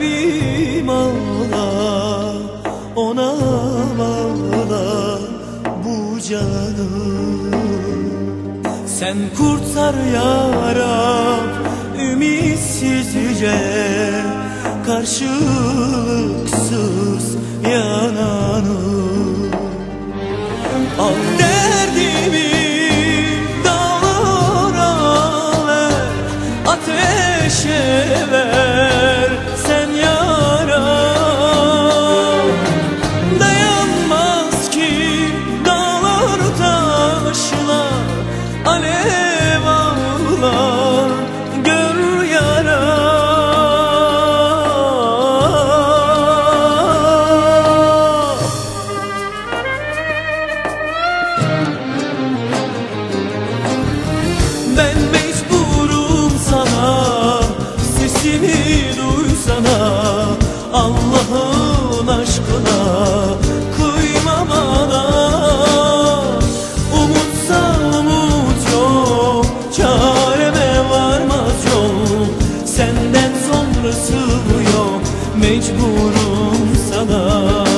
Kalbim ağla Ona bağla Bu canım Sen kurtar ya Rab Ümitsizce Karşı Ben mecburum sana Sesimi duysana Allah'ın aşkına Kıyma bana Umutsa umut yok Çareme varmaz yol. Senden sonrası yok Mecburum sana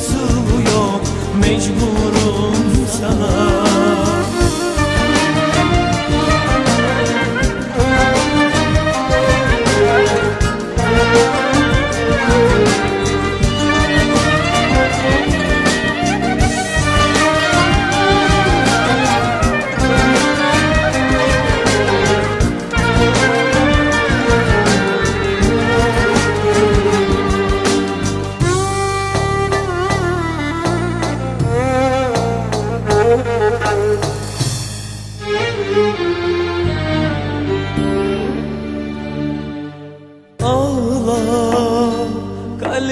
sonrası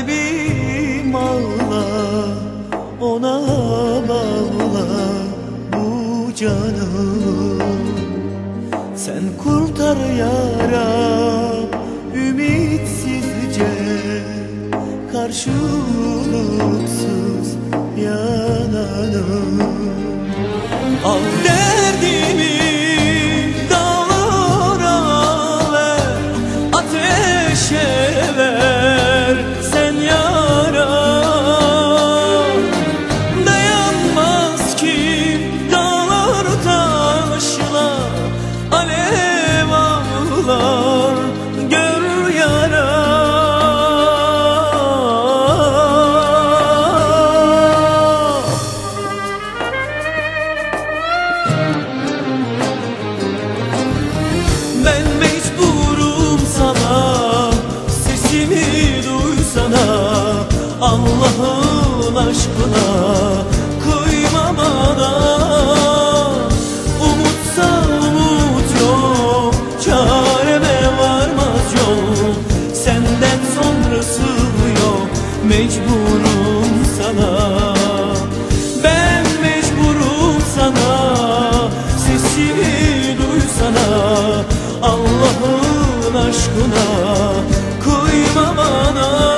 kalbim ağla Ona bağla bu canı. Sen kurtar ya Rab ümitsizce Karşılıksız mecburum sana. Ben mecburum sana. Sesini duysana Allah'ın aşkına. Kıyma bana